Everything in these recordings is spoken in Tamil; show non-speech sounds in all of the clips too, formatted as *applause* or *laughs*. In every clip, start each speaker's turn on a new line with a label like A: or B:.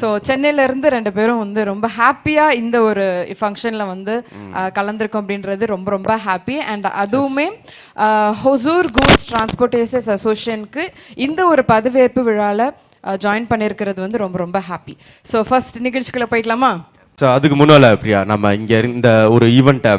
A: ஸோ சென்னையில இருந்து ரெண்டு பேரும் வந்து ரொம்ப ஹாப்பியா இந்த ஒரு ஃபங்க்ஷன்ல வந்து கலந்திருக்கோம் அப்படின்றது ரொம்ப ரொம்ப ஹாப்பி அண்ட் அதுவுமே ஹொசூர் கூட்ஸ் டிரான்ஸ்போர்ட்டேஷன்ஸ் அசோசியேஷனுக்கு இந்த ஒரு பதவியேற்பு விழால ஜாயின் பண்ணியிருக்கிறது வந்து ரொம்ப ரொம்ப ஹாப்பி ஸோ ஃபர்ஸ்ட் நிகழ்ச்சிக்குள்ள போயிக்கலாமா?
B: ஸோ அதுக்கு முன்னால பிரியா நம்ம இங்க இந்த ஒரு ஈவெண்ட்டை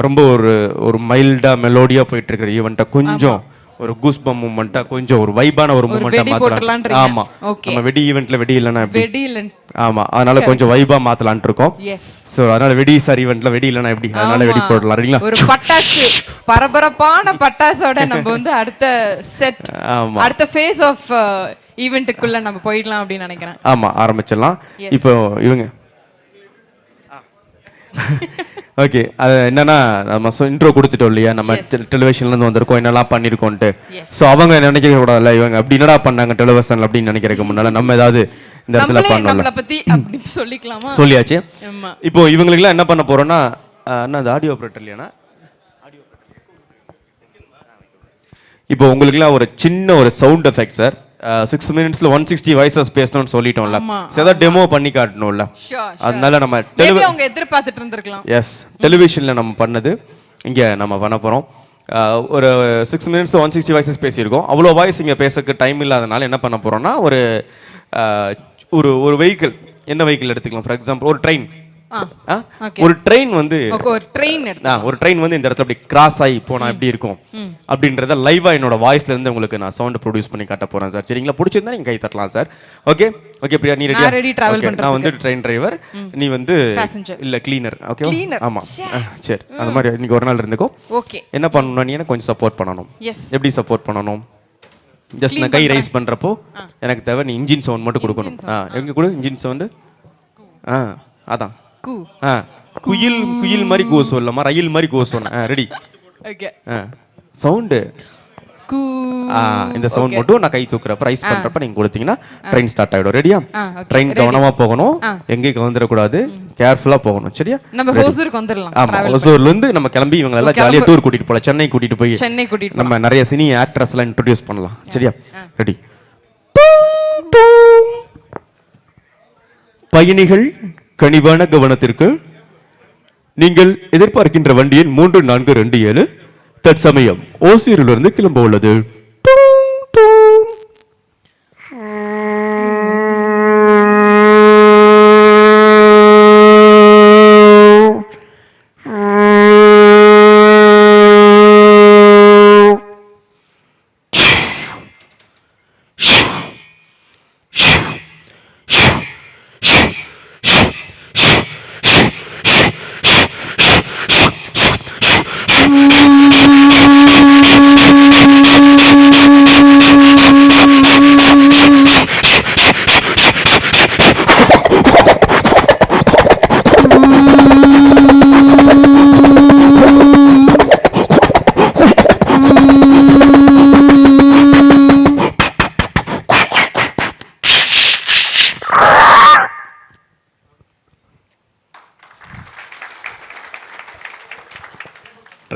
B: ரொம்ப ஒரு ஒரு மைல்டா மெலோடியா போயிட்டு இருக்கிற ஈவெண்ட்டை கொஞ்சம் ஒரு கூஸ் பம் மூமெண்ட்டா கொஞ்சம் ஒரு வைபான ஒரு மூமெண்ட்டா மாத்தலாம். ஆமா. நம்ம வெடி ஈவெண்ட்ல வெடி எப்படி?
A: வெடி இல்லைன்னு.
B: ஆமா. அதனால கொஞ்சம் வைபா மாத்தலாம்னு இருக்கோம்.
A: எஸ்
B: ஸோ அதனால வெடி சார் ஈவெண்ட்ல வெடி இல்லைன்னா எப்படி? அதனால வெடி போடலாம் சரிங்களா?
A: ஒரு பட்டாசு. பரபரப்பான பட்டாசோட நம்ம வந்து அடுத்த செட் அடுத்த ஃபேஸ் ஆஃப் ஈவெண்ட்டுக்குள்ள நம்ம போயிடலாம் அப்படின்னு நினைக்கிறேன்.
B: ஆமா ஆரம்பிச்சிடலாம். இப்போ இவங்க. *laughs* ஓகே அது என்னன்னா நம்ம இன்ட்ரோ கொடுத்துட்டோம் இல்லையா? நம்ம
A: Yes.
B: டெலிவிஷன்ல இருந்து வந்திருக்கோம் என்னெல்லாம் பண்ணிருக்கோம்ட்டு
A: Yes.
B: சோ அவங்க நினைக்க கூடாதுல்ல? இவங்க அப்படி என்னடா பண்ணாங்க டெலிவிஷன்ல அப்படின்னு நினைக்கிறதுக்கு முன்னால நம்ம ஏதாவது இந்த இடத்துல
A: பத்தி அப்படி *laughs* சொல்லிக்கலாமா?
B: சொல்லியாச்சு. இப்போ இவங்களுக்குலாம் என்ன பண்ண போறோம்னா அஹ், என்ன அது ஆடியோ ஆப்ரேட்டர் இல்லையானா இப்போ உங்களுக்குலாம் ஒரு சின்ன ஒரு சவுண்ட் எஃபெக்ட் சார் சிக்ஸ் மினிட்ஸ்ல ஒன் சிக்ஸ்டி வாய்ஸஸ் பேசணும்னு சொல்லிட்டோம்ல. ஏதாவது டெமோ பண்ணி காட்டணும்ல. அதனால நம்ம
A: அவங்க எதிர்பார்த்துட்டு இருந்திருக்கலாம்.
B: எஸ் டெலிவிஷனில் நம்ம பண்ணது. இங்கே நம்ம பண்ண போகிறோம் ஒரு six minutes one sixty voices பேசியிருக்கோம். அவ்வளோ வாய்ஸ் இங்கே பேசக்கு டைம் இல்லாதனால என்ன பண்ண போகிறோம்னா ஒரு ஒரு ஒரு வெஹிக்கிள் என்ன வெஹிக்கிள் எடுத்துக்கலாம்? ஃபார் எக்ஸாம்பிள் ஒரு ட்ரெயின். ஒரு ட்ரெயின் வந்து
A: ஒரு ட்ரெயின்
B: ஒரு ட்ரெயின் வந்து இந்த இடத்துல அப்படி கிராஸ் ஆகி போனா எப்படி இருக்கும்? அப்படின்றத லைவா என்னோட வாய்ஸ்ல இருந்து உங்களுக்கு நான் சவுண்ட் ப்ரொடியூஸ் பண்ணி காட்ட போறேன் சார் சரிங்களா? பிடிச்சிருந்தா நீங்க கை தட்டலாம் சார் ஓகே ஓகே பிரியா நீ Okay, நான் வந்து ட்ரெயின் டிரைவர் நீ வந்து. இல்ல கிளீனர் ஓகே. ஆமா. சரி. அந்த மாதிரி இன்னைக்கு ஒரு நாள் இருந்துக்கோ.
A: ஓகே
B: என்ன பண்ணணும்னா நீ எனக்கு கொஞ்சம் சப்போர்ட் பண்ணணும். எப்படி சப்போர்ட் பண்ணணும்? ஜஸ்ட் நான் கை ரைஸ் பண்றப்போ எனக்கு தேவை நீ இன்ஜின் சவுண்ட் மட்டும் கொடுக்கணும். எங்க கொடு? இன்ஜின் சவுண்டு ஆ அதான்.
A: கூ.
B: ஆ குயில் குயில் மாதிரி கோ சொல்லலாமா? ரயில் மாதிரி கோ சொன்னேன் ஆ ரெடி
A: ஓகே
B: ஆ சவுண்டு
A: கூ.
B: ஆ இந்த சவுண்ட் மட்டும் நான் கை தூக்குறப்ப ரைஸ் பண்றப்ப நீங்க கொடுத்தீங்கன்னா ட்ரெயின் ஸ்டார்ட் ஆயிடும். ரெடியா. ட்ரெயின் கவனமா போகணும். எங்கேயும் கவுந்துடக்கூடாது கேர்ஃபுல்லா போகணும். சரியா?
A: நம்ம ஹோசூருக்கு வந்துடலாம்.
B: ஆமா ஒசூர்ல இருந்து நம்ம கிளம்பி இவங்க எல்லாம் ஜாலியா டூர் கூட்டிட்டு போலாம். சென்னை கூட்டிட்டு போய்
A: சென்னை கூட்டிட்டு
B: நம்ம நிறைய சினி ஆக்ட்ரஸ் எல்லாம் இன்ட்ரோடியூஸ் பண்ணலாம். சரியா? ரெடி பயணிகள் கனிவான கவனத்திற்கு நீங்கள் எதிர்பார்க்கின்ற வண்டியின் மூன்று நான்கு ரெண்டு ஏழு. தற்சமயம் ஓசூரிலிருந்து கிளம்ப உள்ளது.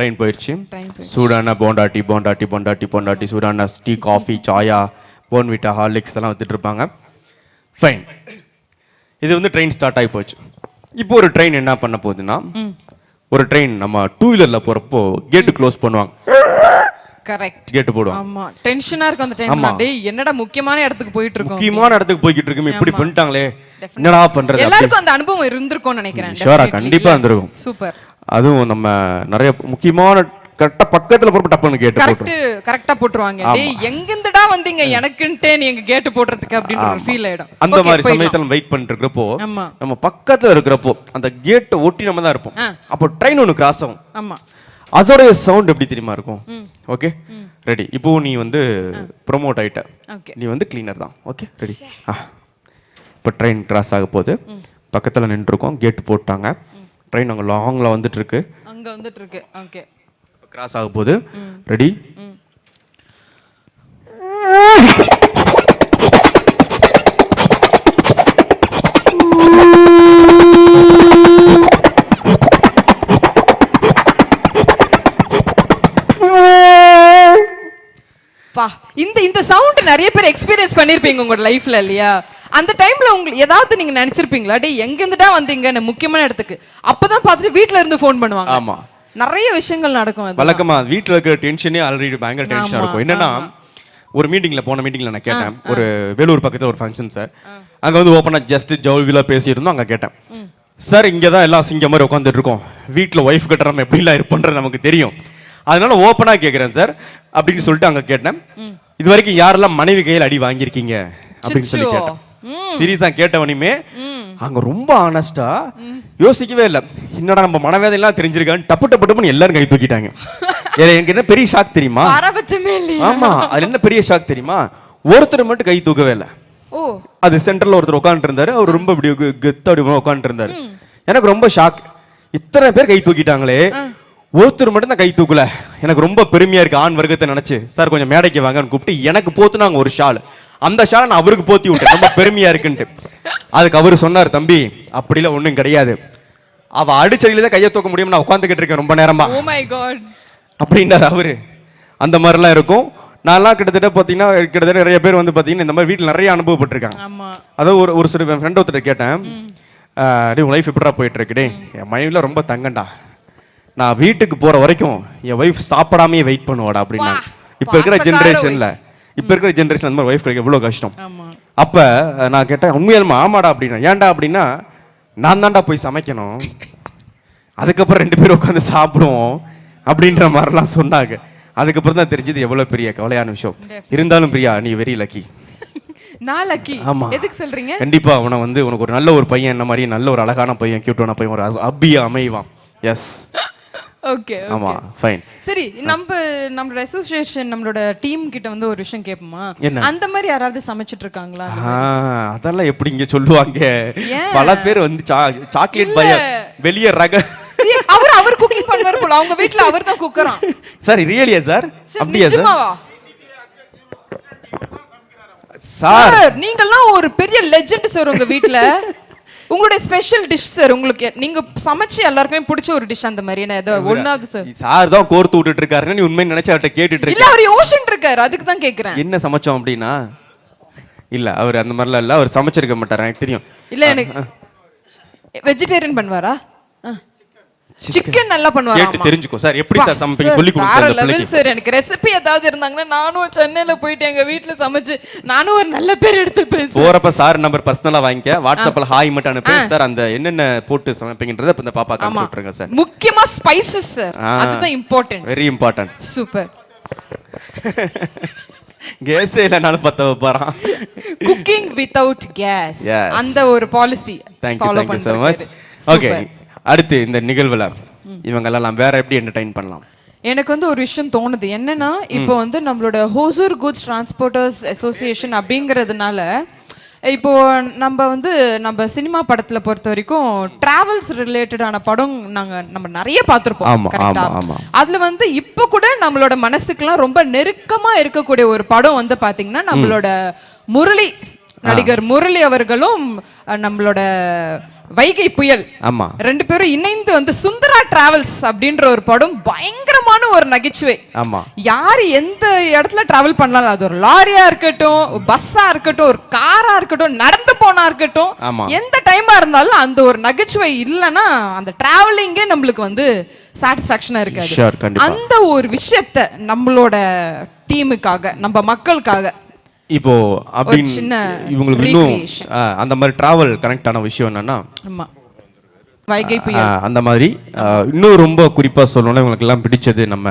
B: ட்ரெயின் போயிடுச்சு சூடான போண்டாட்டி போண்டாட்டி போண்டாட்டி போண்டாட்டி சூடான டீ காஃபி சாயா போன்விட்டா ஹார்லிக்ஸ் எல்லாம் வித்துட்டு இருப்பாங்க. ஃபைன் இது வந்து ட்ரெயின் ஸ்டார்ட் ஆகி போச்சு. இப்போ ஒரு ட்ரெயின் என்ன பண்ண போகுதுன்னா ஒரு ட்ரெயின் நம்ம டூ வீலரில் போகிறப்போ கேட்டு க்ளோஸ் பண்ணுவாங்க.
A: கரெக்ட்
B: கேட்டு போடுவாங்க.
A: ஆமா. டென்ஷனா இருக்கும் அந்த டைம்ல டேய் என்னடா முக்கியமான இடத்துக்கு போயிட்டு இருக்கோம்
B: முக்கியமான இடத்துக்கு போய்கிட்டு இருக்குமே. இப்படி பண்ணிட்டாங்களே. என்னடா பண்றது
A: எல்லாருக்கும் அந்த அனுபவம் இருந்திருக்கும்னு நினைக்கிறேன்.
B: ஷோரா கண்டிப்பா இருந்திருக்கும்.
A: சூப்பர்
B: அதுவும் நம்ம நிறைய முக்கியமான கரெக்டாக பக்கத்துல போறப்ப டப்புன்னு கேட்டு போட்டு
A: கரெக்ட் கரெக்டா போட்டுருவாங்க. எங்கிருந்துடா வந்தீங்க? எனக்குன்ட்டே நீங்க கேட்டு போடுறதுக்கு அப்படின்ற ஒரு ஃபீல் ஆயிடும்.
B: அந்த மாதிரி. சமயத்துல வெயிட் பண்ணிட்டு இருக்கிறப்போ நம்ம பக்கத்துல இருக்கிறப்போ அந்த கேட்டை ஒட்டி நம்ம தான் இருப்போம். அப்போ ட்ரெயின் ஒன்று கிராஸ் ஆகும்.
A: ஆமா.
B: அதோட சவுண்ட் எப்படி தெரியுமா இருக்கும்? ஓகே ரெடி இப்போ நீ வந்து ப்ரொமோட் ஆயிட்ட. நீ வந்து கிளீனர் தான். ஓகே ரெடி இப்போ ட்ரெயின் கிராஸ் ஆக போகுது. பக்கத்துல நின்றுருக்கோம். கேட் போட்டாங்க. ட்ரெயின் அங்கே லாங்கில் வந்துட்டு இருக்கு
A: அங்க வந்துட்டு இருக்கு ஓகே
B: கிராஸ் ஆக போகுது ரெடி
A: பா இந்த இந்த சவுண்ட் நிறைய பேர் எக்ஸ்பீரியன்ஸ் பண்ணிருப்பீங்க உங்களோட லைஃப்ல இல்லையா? அந்த டைம்ல உங்களுக்கு ஏதாவது நீங்க நினைச்சிருப்பீங்களா? டேய் எங்க இருந்துடா வந்தீங்கன்னு முக்கியமான இடத்துக்கு? அப்பதான் பார்த்துட்டு வீட்ல இருந்து ஃபோன் பண்ணுவாங்க.
B: ஆமா.
A: நிறைய விஷயங்கள் நடக்கும்
B: வழக்கமா வீட்ல இருக்கிற டென்ஷனே ஆல்ரெடி பயங்கர டென்ஷனா
A: ஆமா,
B: இருக்கும். என்னன்னா ஒரு மீட்டிங்ல போன மீட்டிங்ல நான் கேட்டேன். ஒரு வேலூர் பக்கத்துல ஒரு ஃபங்க்ஷன் சார் அங்க வந்து ஓப்பனா ஜஸ்ட் ஜவுவிலா பேசியிருந்தோம் அங்க கேட்டேன். சார் இங்க தான் எல்லாம் சிங்க மாதிரி உட்காந்துட்டு இருக்கோம். வீட்ல ஒய்ஃப் கிட்ட நம்ம எப்படிலாம் இருப்போன்றது நமக்கு தெரியும். அதனால ஓப்பனா கேக்குறேன் சார் அப்படின்னு சொல்லிட்டு அங்க கேட்டேன். இது வரைக்கும் யாரெல்லாம் மனைவி கையில் அடி வாங்கியிருக்கீங்க? அப்படின்னு சொல்லி. கேட்டேன். சீரியஸா கேட்டவனையுமே அங்க ரொம்ப ஆனஸ்டா யோசிக்கவே இல்ல. என்னடா நம்ம மனவேதனைலாம் தெரிஞ்சிருக்கான்னு டப்பு டப்பு டப்புன்னு எல்லாரும் கை தூக்கிட்டாங்க. *laughs* எனக்கு என்ன பெரிய ஷாக் தெரியுமா? ஆமா அது என்ன பெரிய ஷாக் தெரியுமா? ஒருத்தர் மட்டும் கை தூக்கவே இல்ல.
A: ஓ.
B: அது சென்டர்ல ஒருத்தர் உட்காந்துட்டு இருந்தாரு அவர் ரொம்ப இப்படி கெத்தா அப்படி உட்காந்துட்டு இருந்தாரு எனக்கு ரொம்ப ஷாக் இத்தனை பேர் கை தூக்கிட்டாங்களே. ஒருத்தர் மட்டும் தான் கை தூக்கல. எனக்கு ரொம்ப பெருமையா இருக்கு ஆண் வர்க்கத்தை நினைச்சு. சார் கொஞ்சம் மேடைக்கு வாங்கன்னு கூப்பிட்டு எனக்கு போத்துனாங்க ஒரு ஷால் அந்த ஷாலை நான் அவருக்கு போத்தி விட்டேன். ரொம்ப பெருமையா இருக்குன்ட்டு. அதுக்கு அவரு சொன்னார் தம்பி அப்படிலாம் ஒண்ணும் கிடையாது. அவ அடிச்சடியில தான் கையை தூக்க முடியும் நான் உட்காந்துக்கிட்டு இருக்கேன் ரொம்ப நேரமா.
A: காட்
B: அப்படின்னாரு அவரு. அந்த மாதிரிலாம் இருக்கும். நான்லாம் கிட்டத்தட்ட பார்த்தீங்கன்னா கிட்டத்தட்ட நிறைய பேர் வந்து பார்த்தீங்கன்னா இந்த மாதிரி வீட்டில் நிறைய அனுபவப்பட்டிருக்காங்க. அதாவது ஒரு ஒரு சில ஃப்ரெண்ட் ஒருத்தர் கேட்டேன். டே உன் லைஃப் எப்படிடா போயிட்டு இருக்கு டே என் மைண்டில் ரொம்ப தங்கண்டா நான் வீட்டுக்கு போற வரைக்கும் என் ஒய்ஃப் சாப்பிடாமையே வெயிட் பண்ணுவாடா அப்படின்னா இப்போ இருக்கிற ஜென்ரேஷன்ல இப்போ இருக்கிற ஜென்ரேஷன் அந்த மாதிரி ஒய்ஃப் கிடைக்க எவ்வளோ கஷ்டம். அப்ப நான் கேட்டேன் உண்மையாலுமா ஆமாடா அப்படின்னா ஏன்டா அப்படின்னா நான் தான்டா போய் சமைக்கணும். அதுக்கப்புறம் ரெண்டு பேரும் உட்காந்து சாப்பிடுவோம் அப்படின்ற மாதிரிலாம் சொன்னாங்க. அதுக்கப்புறம் தான் தெரிஞ்சது எவ்வளவு பெரிய கவலையான விஷயம். இருந்தாலும் பிரியா நீ வெரி லக்கி *laughs*
A: நான் லக்கி
B: ஆமா.
A: எதுக்கு சொல்றீங்க?
B: கண்டிப்பா அவனை வந்து உனக்கு ஒரு நல்ல ஒரு பையன் என்ன மாதிரி நல்ல ஒரு அழகான பையன் கியூட்டான பையன் ஒரு அப்பியா அமைவான். எஸ்
A: ஓகே
B: ஆமா ஃபைன்
A: சரி நம்ம நம்மளோட அசோசியேஷன் நம்மளோட டீம் கிட்ட வந்து ஒரு விஷயம் கேட்போமா?
B: என்ன?
A: அந்த மாதிரி யாராவது சமைச்சிட்டு இருக்காங்களா?
B: அதெல்லாம் எப்படி இங்க சொல்லுவாங்க? பல பேர் வந்து சாக்லேட் பைய வெளியே ரக.
A: அவர் அவர் குக்கிங் பண்ணுவார் போல. அவங்க வீட்ல அவர் தான் குக்கறான்
B: சார் ரியலியா சார் அப்படியா சார் சார்
A: நீங்கெல்லாம் ஒரு பெரிய லெஜெண்ட் சார் உங்க வீட்ல. உங்களுடைய ஸ்பெஷல் டிஷ் சார் உங்களுக்கு நீங்க சமைச்சு எல்லாருக்குமே பிடிச்ச ஒரு டிஷ் அந்த மாதிரி என்ன ஏதோ ஒண்ணாவது சார்
B: சார் தான் கோர்த்து விட்டுட்டு இருக்காருன்னு நீ உண்மை நினைச்சு அவர்கிட்ட கேட்டுட்டு
A: இல்ல அவர் யோசன் இருக்காரு அதுக்கு தான் கேக்குறேன்.
B: என்ன சமைச்சோம் அப்படின்னா? இல்ல அவர் அந்த மாதிரிலாம் இல்ல அவர் சமைச்சிருக்க மாட்டார் எனக்கு தெரியும்.
A: இல்ல எனக்கு வெஜிடேரியன் பண்ணுவாரா? சிக்கன். நல்லா பண்ணுவாரா
B: கேட்டு தெரிஞ்சுக்கோ. சார் எப்படி சார் சமைப்பீங்க சொல்லி கொடுங்க
A: லெவல் சார் எனக்கு ரெசிபி ஏதாவது இருந்தாங்கன்னா நானும் சென்னையில போயிட்டு எங்க வீட்ல சமைச்சு நானும் ஒரு நல்ல பேர் எடுத்து பேசுவேன்
B: போறப்ப சார் நம்பர் பர்சனலா வாங்கிக்க. வாட்ஸ்அப்ல ஹாய் மட்டும் அனுப்பி. சார் அந்த என்னென்ன போட்டு சமைப்பீங்கன்றத இப்ப இந்த பாப்பா காமிச்சு விட்டுருங்க சார்.
A: முக்கியமா ஸ்பைசஸ் சார். அதுதான் இம்பார்ட்டன்ட்
B: வெரி இம்பார்ட்டன்ட்
A: சூப்பர்
B: கேஸே இல்லைனாலும் பத்த வைப்பாரான்
A: குக்கிங் வித்தவுட் கேஸ். அந்த ஒரு policy
B: thank you thank you so much okay அடுத்து இந்த நிகழ்வுல இவங்கெல்லாம் வேற எப்படி என்டர்டைன் பண்ணலாம்?
A: எனக்கு வந்து ஒரு விஷயம் தோணுது. என்னன்னா இப்போ வந்து நம்மளோட ஹோசூர் குட்ஸ் டிரான்ஸ்போர்ட்டர்ஸ் அசோசியேஷன் அப்படிங்கிறதுனால இப்போ நம்ம வந்து நம்ம சினிமா படத்துல பொறுத்த வரைக்கும் டிராவல்ஸ் ரிலேட்டடான படம் நாங்க நம்ம நிறைய பார்த்துருப்போம். கரெக்டா. அதுல வந்து இப்போ கூட நம்மளோட மனசுக்குலாம் ரொம்ப நெருக்கமா இருக்கக்கூடிய ஒரு படம் வந்து பாத்தீங்கன்னா நம்மளோட முரளி நடிகர் முரளி அவர்களும் நம்மளோட வைகை புயல்.
B: ஆமா.
A: ரெண்டு பேரும் இணைந்து வந்து சுந்தரா டிராவல்ஸ் அப்படின்ற ஒரு படம் பயங்கரமான ஒரு நகைச்சுவை.
B: ஆமா.
A: யார் எந்த இடத்துல டிராவல் பண்ணலாம் அது ஒரு லாரியா இருக்கட்டும் பஸ்ஸா இருக்கட்டும் ஒரு காரா இருக்கட்டும் நடந்து போனா இருக்கட்டும். எந்த டைமா இருந்தாலும் அந்த ஒரு நகைச்சுவை இல்லைன்னா அந்த டிராவலிங்கே நம்மளுக்கு வந்து சாட்டிஸ்ஃபேக்ஷனா இருக்காது. அந்த ஒரு விஷயத்த நம்மளோட டீமுக்காக நம்ம மக்களுக்காக
B: இப்போ அப்படின்னு
A: சின்ன
B: இவங்களுக்கு இன்னும் அந்த மாதிரி டிராவல் கனெக்ட் ஆன விஷயம் என்னன்னா அந்த மாதிரி இன்னும் ரொம்ப குறிப்பா சொல்லணும்னா இவங்களுக்கு எல்லாம் பிடிச்சது நம்ம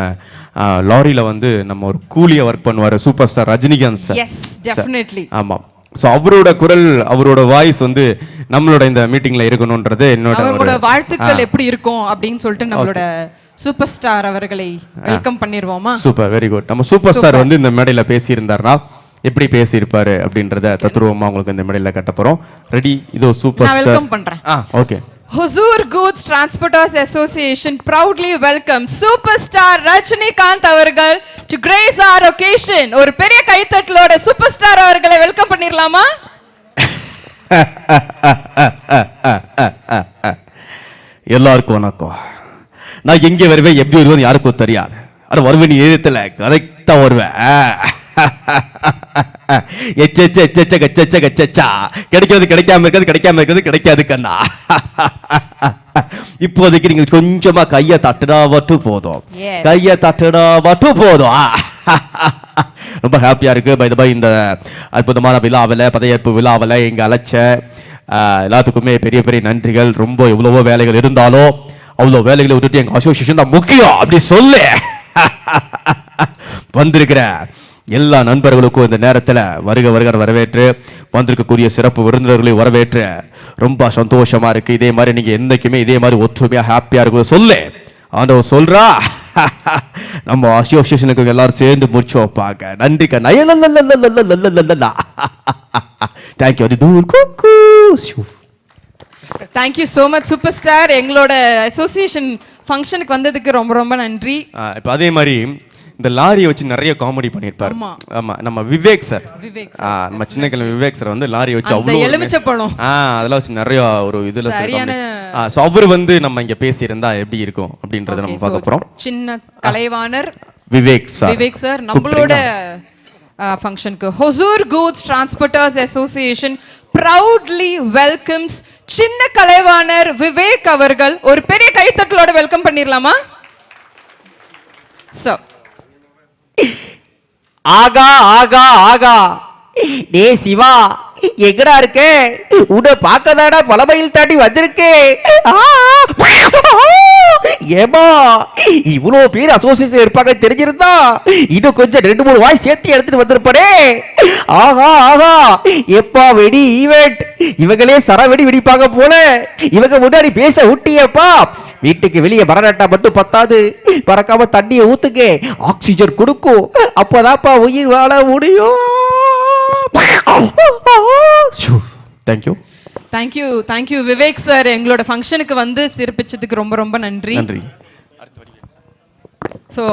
B: லாரியில வந்து நம்ம ஒரு கூலியா ஒர்க் பண்ணுவாரு super star Rajinikanth sir
A: yes definitely
B: ஆமா. சோ அவரோட குரல் அவரோட வாய்ஸ் வந்து நம்மளோட இந்த மீட்டிங்ல இருக்கணும்ன்றது என்னோட
A: வாழ்த்துக்கள் எப்படி இருக்கும் அப்படின்னு சொல்லிட்டு நம்மளோட சூப்பர் ஸ்டார் அவர்களை வெல்கம் பண்ணிருவோமா?
B: சூப்பர் வெரி குட் நம்ம சூப்பர் ஸ்டார் வந்து இந்த மேடையில பேசியிருந்தாருன்னா எப்படி பேசியிருப்பாரு அப்படின்றத தத்துருவமா உங்களுக்கு இந்த மேடையில கட்ட போறோம். ரெடி இதோ சூப்பர்
A: நான்
B: ஸ்டார்
A: வெல்கம் பண்றேன்.
B: ஆ okay
A: Hosur goods transporters association proudly welcome super star Rajinikanth அவர்கள் டு கிரேஸ் ஆர் ஒகேஷன் ஒரு பெரிய கைத்தட்டலோட சூப்பர் ஸ்டார் அவர்களை வெல்கம் பண்ணிரலாமா? *laughs*
B: எல்லாருக்கும் வணக்கம். நான் எங்கே வருவேன் எப்படி வருவேன் யாருக்கும் தெரியாது. அது வருவேன் நீ ஏதத்துல கரெக்டா வருவேன். *laughs* கிடைக்கிறது கிடைக்காம இருக்கிறது கிடைக்காம இருக்கிறது கிடைக்காது கண்ணா. *laughs* இப்போதைக்கு நீங்க கொஞ்சமா கையை தட்டுனா மட்டும் போதும். கையை தட்டுனா மட்டும் போதும். *laughs* ரொம்ப ஹாப்பியா இருக்கு. பை பை இந்த அற்புதமான விழாவில் பதவியேற்பு விழாவில் இங்க அழைச்ச எல்லாத்துக்குமே பெரிய பெரிய நன்றிகள். ரொம்ப எவ்வளவோ வேலைகள் இருந்தாலும் அவ்வளோ வேலைகளை விட்டுட்டு எங்க அசோசியேஷன் தான் முக்கியம். அப்படி சொல்லு. *laughs* வந்திருக்கிற எல்லா நண்பர்களுக்கும் இந்த நேரத்தில் வருக வருக வரவேற்று வந்திருக்கக்கூடிய சிறப்பு விருந்தினர்களை வரவேற்று ரொம்ப சந்தோஷமா இருக்கு. இதே மாதிரி நீங்க என்னைக்குமே இதே மாதிரி ஒற்றுமையா ஹாப்பியா இருக்கும் சொல்லு. ஆண்டவர் சொல்றா. *laughs* நம்ம அசோசியேஷனுக்கு எல்லாரும் சேர்ந்து முடிச்சு வைப்பாங்க. நன்றி கண்ணா. தேங்க்யூ *laughs* அது தூர் குக்கு. Shoe.
A: Thank you so much super star எங்களோட அசோசியேஷன் ஃபங்க்ஷனுக்கு வந்ததுக்கு ரொம்ப ரொம்ப நன்றி.
B: இப்ப அதே மாதிரி இந்த லாரியை வச்சு நிறைய காமெடி பண்ணியிருப்பாரு.
A: ஆமா.
B: நம்ம விவேக் சார். நம்ம சின்ன கிழமை விவேக் சார் வந்து லாரி வச்சு அவ்வளோ. ஆ அதெல்லாம் வச்சு நிறைய ஒரு இதுல ஸோ அவர் வந்து நம்ம இங்க பேசியிருந்தா எப்படி இருக்கும் அப்படின்றத நம்ம பார்க்க போறோம்.
A: சின்ன கலைவாணர்
B: விவேக் சார்.
A: விவேக் சார் நம்மளோட ஃபங்க்ஷனுக்கு Hosur goods transporters association proudly welcomes சின்ன கலைவாணர் விவேக் அவர்கள். ஒரு பெரிய கைத்தட்டலோட வெல்கம் பண்ணிடலாமா சோ
C: ஆகா ஆகா ஆகா. டே சிவா எங்கடா இருக்க? உன்னை பார்க்கதாடா பல மைல் தாண்டி வந்திருக்கே. ஆ! ஏமா இவ்வளோ பேர் அசோசியேஷன் இருப்பாங்க தெரிஞ்சிருந்தா இன்னும் கொஞ்சம் ரெண்டு மூணு வாய் சேர்த்து எடுத்துட்டு வந்திருப்பாரே ஆஹா ஆஹா எப்பா வெடி ஈவெண்ட். இவங்களே சர வெடி வெடிப்பாங்க போல. இவங்க முன்னாடி பேச ஊட்டியப்பா வீட்டுக்கு வெளியே பரநட்டா மட்டும் பத்தாது. பறக்காம தண்ணியை ஊத்துங்க. ஆக்சிஜன் கொடுக்கும். அப்போதான்ப்பா உயிர் வாழ முடியும்.
B: Thank you
A: thank you thank you Vivek sir எங்களோட ஃபங்க்ஷனுக்கு வந்து சிறப்பிச்சதுக்கு ரொம்ப ரொம்ப நன்றி.
B: நன்றி.
A: ஸோ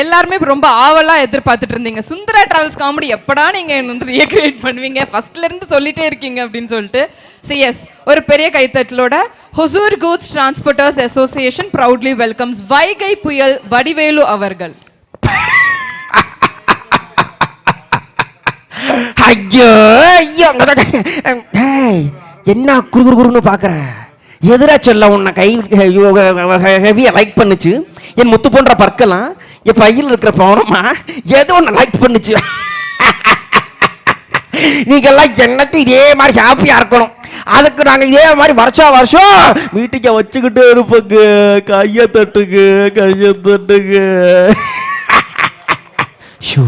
A: எல்லாருமே ரொம்ப ஆவலா எதிர்பார்த்துட்டு இருந்தீங்க. சுந்தரா டிராவல்ஸ் காமெடி எப்படா நீங்க என்ன வந்து ரீக்ரியேட் பண்ணுவீங்க? ஃபர்ஸ்ட்ல இருந்து சொல்லிட்டே இருக்கீங்க அப்படின்னு சொல்லிட்டு. ஸோ எஸ் ஒரு பெரிய கைத்தட்டலோட Hosur goods transporters association proudly welcomes Vaigai புயல் வடிவேலு அவர்கள்.
C: ஐயோ ஐயோ என்ன குரு குருன்னு பார்க்குற எதிரா சொல்ல உன்னை கை ஹெவியாக லைக் பண்ணுச்சு. என் முத்து போன்ற பற்கெல்லாம் என் பையில் இருக்கிற பவனமா ஏதோ ஒன்று லைக் பண்ணுச்சு. *laughs* நீங்கெல்லாம் என்னத்து இதே மாதிரி ஹாப்பியாக இருக்கணும். அதுக்கு நாங்கள் இதே மாதிரி வருஷம் வருஷம் வீட்டுக்கு வச்சுக்கிட்டே இருப்போங்க. கையை தட்டுங்க கையை தட்டுங்க. *laughs* Shoe.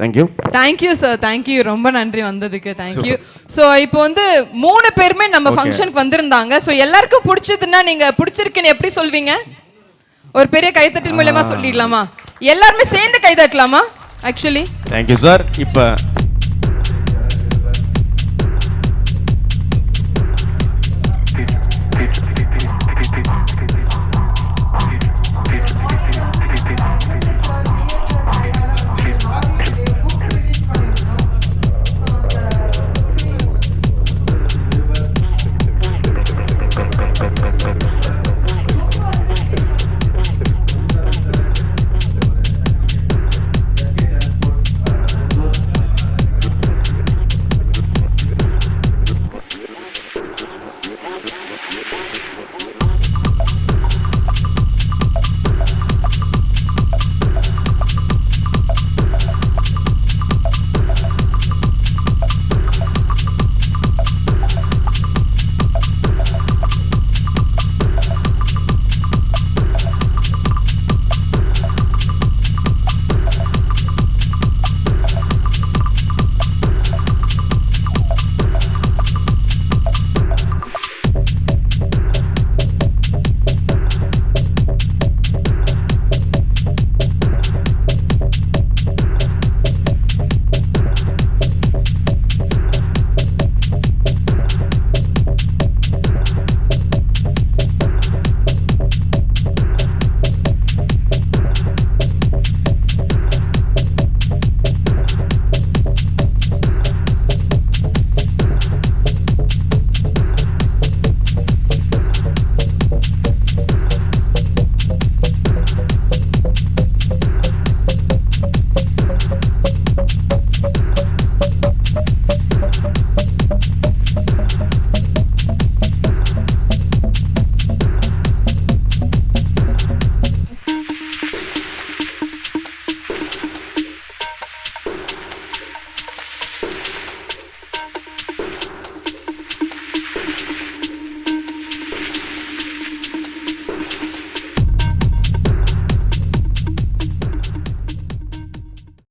B: Thank you
A: thank you sir thank you ரொம்ப நன்றி வந்ததுக்கு. தேங்க்யூ ஸோ இப்போ வந்து மூணு பேருமே நம்ம. ஃபங்க்ஷனுக்கு வந்திருந்தாங்க. ஸோ எல்லாருக்கும் பிடிச்சதுன்னா நீங்க பிடிச்சிருக்குன்னு எப்படி சொல்வீங்க? ஒரு பெரிய கைத்தட்டல் மூலயமா சொல்லிடலாமா? எல்லாருமே சேர்ந்து கைதட்டலாமா? ஆக்சுவலி
B: தேங்க்யூ சார் இப்போ